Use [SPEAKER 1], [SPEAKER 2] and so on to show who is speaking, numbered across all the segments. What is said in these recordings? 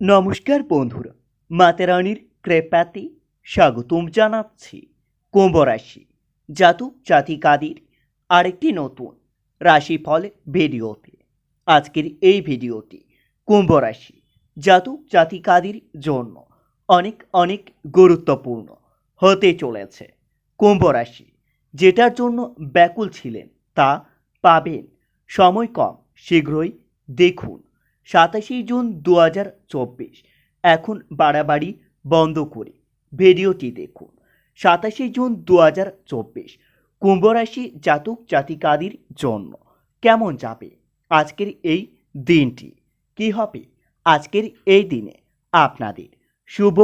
[SPEAKER 1] নমস্কার বন্ধুরা মাতেরানির কৃপাতে স্বাগতম জানাচ্ছি কুম্ভ রাশি জাতক জাতিকাদের আরেকটি নতুন রাশিফল ভিডিওতে। আজকের এই ভিডিওটি কুম্ভ রাশি জাতক জাতিকাদের জন্য অনেক অনেক গুরুত্বপূর্ণ হতে চলেছে কুম্ভ রাশি যেটার জন্য ব্যাকুল ছিলেন তা পাবেন। সময় কম, শীঘ্রই দেখুন। সাতাশে জুন দু হাজার চব্বিশ। এখন বাড়াবাড়ি বন্ধ করে ভিডিওটি দেখুন। সাতাশে জুন দু হাজার চব্বিশ, কুম্ভরাশি জাতক জাতিকাদের জন্য কেমন যাবে আজকের এই দিনটি? কি হবে আজকের এই দিনে আপনাদের? শুভ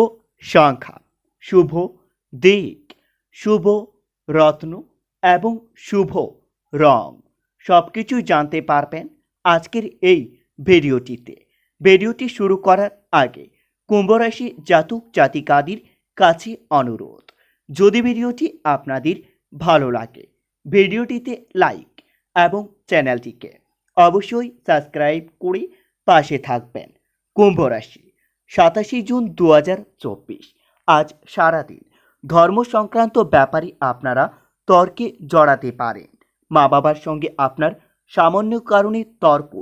[SPEAKER 1] সংখ্যা, শুভ দিক, শুভ রত্ন এবং শুভ রং। সব কিছু জানতে পারবেন আজকের এই ভিডিওটিতে। ভিডিওটি শুরু করার আগে কুম্ভরাশি জাতক জাতিকাদের কাছে অনুরোধ, যদি ভিডিওটি আপনাদের ভালো লাগে, ভিডিওটিতে লাইক এবং চ্যানেলটিকে অবশ্যই সাবস্ক্রাইব করে পাশে থাকবেন। কুম্ভরাশি, সাতাশে জুন দু হাজার চব্বিশ, আজ সারাদিন ধর্ম সংক্রান্ত ব্যাপারে আপনারা তর্কে জড়াতে পারেন। মা বাবার সঙ্গে আপনার সামান্য কারণে তর্ক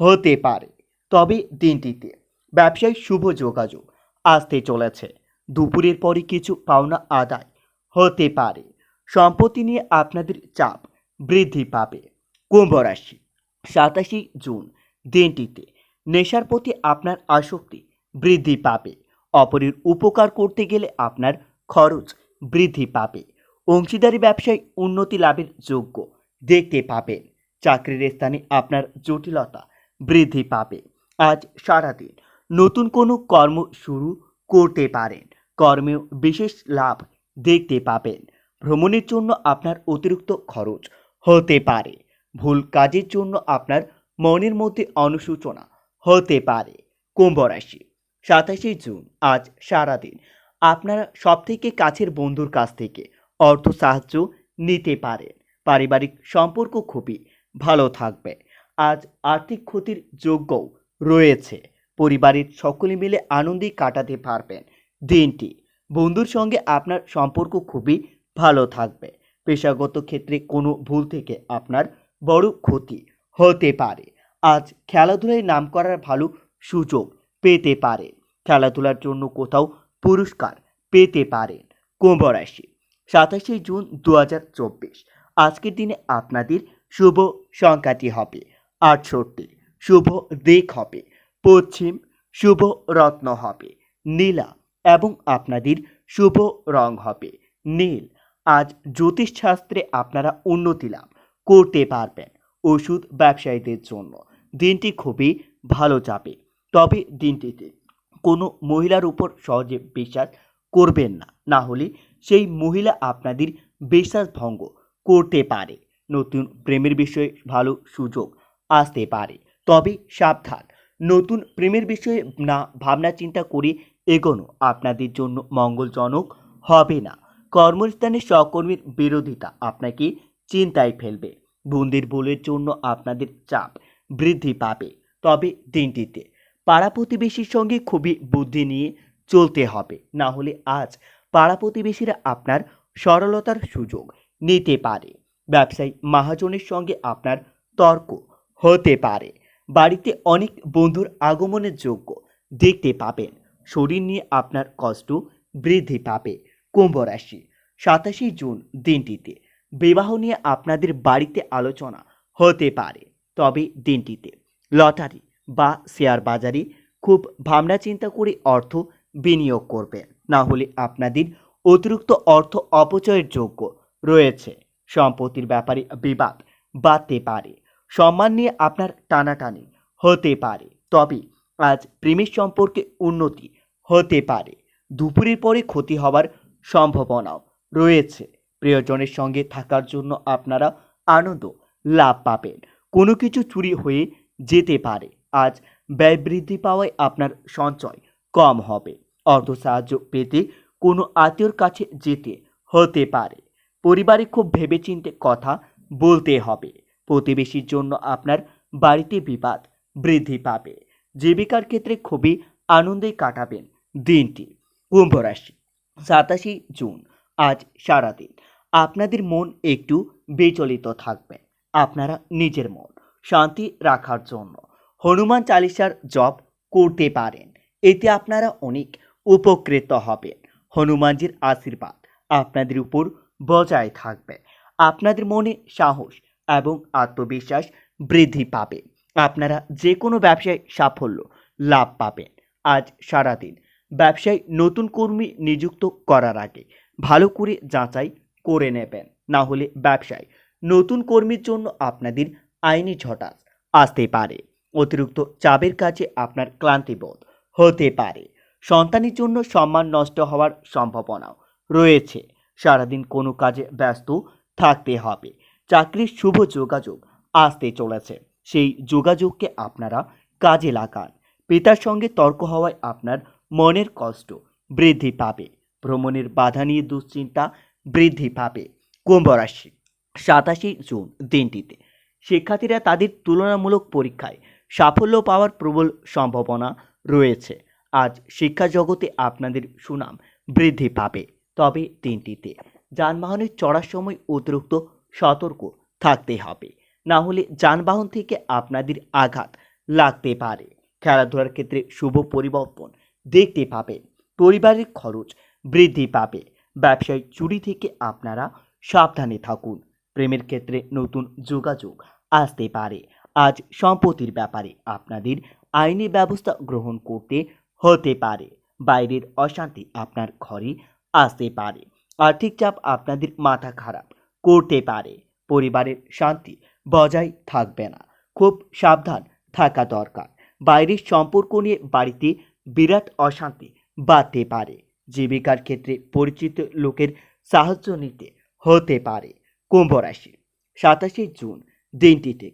[SPEAKER 1] হতে পারে। তবে দিনটিতে ব্যবসায় শুভ যোগাযোগ আসতে চলেছে। দুপুরের পরে কিছু পাওনা আদায় হতে পারে। সম্পত্তি নিয়ে আপনাদের চাপ বৃদ্ধি পাবে। কুম্ভ রাশি, সাতাশে জুন দিনটিতে নেশার প্রতি আপনার আসক্তি বৃদ্ধি পাবে। অপরের উপকার করতে গেলে আপনার খরচ বৃদ্ধি পাবে। অংশীদারি ব্যবসায় উন্নতি লাভের যোগ্য দেখতে পাবেন। চাকরির স্থানে আপনার জটিলতা বৃদ্ধি পাবে। আজ সারাদিন নতুন কোনো কর্ম শুরু করতে পারেন। কর্মে বিশেষ লাভ দেখতে পাবেন। ভ্রমণের জন্য আপনার অতিরিক্ত খরচ হতে পারে। ভুল কাজের জন্য আপনার মনের মধ্যে অনুসূচনা হতে পারে। কুম্ভ রাশি, সাতাশে জুন, আজ সারাদিন আপনারা সবথেকে কাছের বন্ধুর কাছ থেকে অর্থ সাহায্য নিতে পারেন। পারিবারিক সম্পর্ক খুবই ভালো থাকবে। আজ আর্থিক ক্ষতির যোগ্যও রয়েছে। পরিবারের সকলে মিলে আনন্দে কাটাতে পারবেন। দিনটি বন্ধুর সঙ্গে আপনার সম্পর্ক খুবই ভালো থাকবে। পেশাগত ক্ষেত্রে কোনো ভুল থেকে আপনার বড় ক্ষতি হতে পারে। আজ খেলাধুলায় নাম করার ভালো সুযোগ পেতে পারে। খেলাধুলার জন্য কোথাও পুরস্কার পেতে পারেন কুম্ভ রাশি, সাতাশে জুন দু হাজার চব্বিশ। আজকের দিনে আপনাদের শুভ সংখ্যাটি হবে। আটষট্টি। শুভ দিক হবে, পশ্চিম শুভ রত্ন হবে, নীলা এবং আপনাদের শুভ রং হবে, নীল। আজ জ্যোতিষশাস্ত্রে আপনারা উন্নতি লাভ করতে পারবেন ওষুধ ব্যবসায়ীদের জন্য। দিনটি খুবই ভালো যাবে। তবে দিনটিতে কোনো মহিলার উপর সহজে বিশ্বাস করবেন না। না হলে সেই মহিলা আপনাদের বিশ্বাস ভঙ্গ করতে পারে। নতুন প্রেমের বিষয়ে ভালো সুযোগ আসতে পারে। তবে সাবধান, নতুন প্রেমের বিষয়ে না ভাবনা চিন্তা করে এগোনো আপনাদের জন্য মঙ্গলজনক হবে না। কর্মস্থানে সহকর্মীর বিরোধিতা আপনাকে চিন্তায় ফেলবে। বন্দির ভুলের জন্য আপনাদের চাপ বৃদ্ধি পাবে। তবে দিনটিতে পাড়া প্রতিবেশীর সঙ্গে খুবই বুদ্ধি নিয়ে চলতে হবে। না হলে আজ পাড়া প্রতিবেশীরা আপনার সরলতার সুযোগ নিতে পারে। ব্যবসায়ী মহাজনের সঙ্গে আপনার তর্ক হতে পারে। বাড়িতে অনেক বন্ধুর আগমনের যোগ্য দেখতে পাবেন। শরীর নিয়ে আপনার কষ্ট বৃদ্ধি পাবে। কুম্ভ রাশি, সাতাশে জুন দিনটিতে। বিবাহ নিয়ে আপনাদের বাড়িতে আলোচনা হতে পারে, তবে দিনটিতে। লটারি বা শেয়ার বাজারে খুব ভাবনা চিন্তা করে অর্থ বিনিয়োগ করবেন। না হলে আপনাদের অতিরিক্ত অর্থ অপচয়ের যোগ্য রয়েছে। সম্পত্তির ব্যাপারে বিবাদ বাড়তে পারে। সম্মান নিয়ে আপনার টানাটানি হতে পারে। তবে আজ প্রেমের সম্পর্কে উন্নতি হতে পারে। দুপুরের পরে ক্ষতি হওয়ার সম্ভাবনাও রয়েছে। প্রিয়জনের সঙ্গে থাকার জন্য আপনারা আনন্দ লাভ পাবেন। কোনো কিছু চুরি হয়ে যেতে পারে। আজ ব্যয় বৃদ্ধি পাওয়ায় আপনার সঞ্চয় কম হবে। অর্থ সাহায্য পেতে কোনো আত্মীয়র কাছে যেতে হতে পারে। পরিবারে খুব ভেবেচিন্তে কথা বলতে হবে। প্রতিবেশীর জন্য আপনার বাড়িতে বিবাদ বৃদ্ধি পাবে। জীবিকার ক্ষেত্রে খুবই আনন্দে কাটাবেন দিনটি। কুম্ভ রাশি, সাতাশে জুন, আজ সারাদিন। আপনাদের মন একটু বিচলিত থাকবে। আপনারা নিজের মন শান্তি রাখার জন্য হনুমান চালিসার জপ করতে পারেন। এতে আপনারা অনেক উপকৃত হবেন। হনুমানজির আশীর্বাদ আপনাদের উপর বজায় থাকবে। আপনাদের মনে সাহস এবং আত্মবিশ্বাস বৃদ্ধি পাবে। আপনারা যে কোনো ব্যবসায় সাফল্য লাভ পাবেন। আজ সারাদিন ব্যবসায় নতুন কর্মী নিযুক্ত করার আগে ভালো করে যাচাই করে নেবেন। না হলে ব্যবসায় নতুন কর্মীর জন্য আপনাদের আইনি ঝটাস আসতে পারে। অতিরিক্ত চাপের কাছে আপনার ক্লান্তিবোধ হতে পারে। সন্তানের জন্য সম্মান নষ্ট হওয়ার সম্ভাবনাও রয়েছে। সারাদিন কোনো কাজে ব্যস্ত থাকতে হবে। চাকরির শুভ যোগাযোগ আসতে চলেছে। সেই যোগাযোগকে আপনারা কাজে লাগান। পিতার সঙ্গে তর্ক হওয়ায় আপনার মনের কষ্ট বৃদ্ধি পাবে। ভ্রমণের বাধা নিয়ে দুশ্চিন্তা বৃদ্ধি পাবে। কুম্ভ রাশি, সাতাশে জুন দিনটিতে। শিক্ষার্থীরা তাদের তুলনামূলক পরীক্ষায় সাফল্য পাওয়ার প্রবল সম্ভাবনা রয়েছে। আজ শিক্ষা জগতে আপনাদের সুনাম বৃদ্ধি পাবে তবে দিনটিতে। যানবাহনের চড়ার সময় অতিরিক্ত সতর্ক থাকতে হবে। না হলে যানবাহন থেকে আপনাদের আঘাত লাগতে পারে। খেলাধুলার ক্ষেত্রে শুভ পরিবর্তন দেখতে পাবেন। পরিবারের খরচ বৃদ্ধি পাবে। ব্যবসায় চুরি থেকে আপনারা সাবধানে থাকুন। প্রেমের ক্ষেত্রে নতুন যোগাযোগ আসতে পারে। আজ সম্পত্তির ব্যাপারে আপনাদের আইনি ব্যবস্থা গ্রহণ করতে হতে পারে। বাইরের অশান্তি আপনার ঘরে আসতে পারে। আর্থিক চাপ আপনাদের মাথা খারাপ করতে পারে। পরিবারের শান্তি বজায় থাকবে না। খুব সাবধান থাকা দরকার। বাইরের সম্পর্ক নিয়ে বাড়িতে বিরাট অশান্তি বাড়তে পারে। জীবিকার ক্ষেত্রে পরিচিত লোকের সাহায্য নিতে হতে পারে। কুম্ভ রাশি, সাতাশে জুন দিনটিতে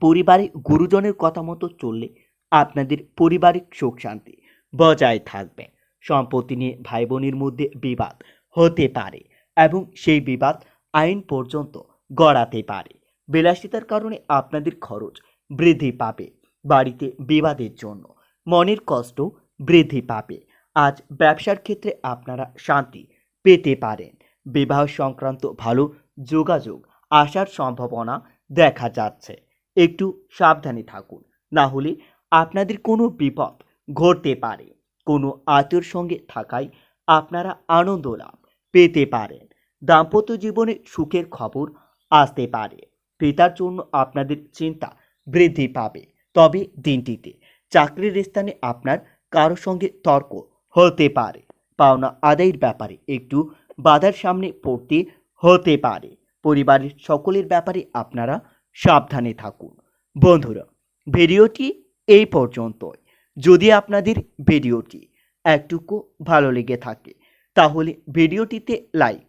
[SPEAKER 1] পরিবারে গুরুজনের কথা মতো চললে আপনাদের পারিবারিক সুখ শান্তি বজায় থাকবে। সম্পত্তি নিয়ে ভাই বোনের মধ্যে বিবাদ হতে পারে এবং সেই বিবাদ আইন পর্যন্ত গড়াতে পারে। বিলাসিতার কারণে আপনাদের খরচ বৃদ্ধি পাবে বাড়িতে বিবাদের জন্য। মনের কষ্ট বৃদ্ধি পাবে। আজ ব্যবসার ক্ষেত্রে আপনারা শান্তি পেতে পারেন। বিবাহ সংক্রান্ত ভালো যোগাযোগ আসার সম্ভাবনা দেখা যাচ্ছে। একটু সাবধানে থাকুন, না হলে আপনাদের কোনো বিপদ ঘটতে পারে। কোনো আত্মীয়র সঙ্গে থাকায় আপনারা আনন্দ লাভ পেতে পারেন। দাম্পত্য জীবনে সুখের খবর আসতে পারে। পিতার জন্য আপনাদের চিন্তা বৃদ্ধি পাবে। তবে দিনটিতে চাকরির স্থানে আপনার কারোর সঙ্গে তর্ক হতে পারে। পাওনা আদায়ের ব্যাপারে একটু বাধার সামনে পড়তে হতে পারে। পরিবারের সকলের ব্যাপারে আপনারা সাবধানে থাকুন। বন্ধুরা, ভিডিওটি এই পর্যন্তই। যদি আপনাদের ভিডিওটি একটুকু ভালো লেগে থাকে, তাহলে ভিডিওটিতে লাইক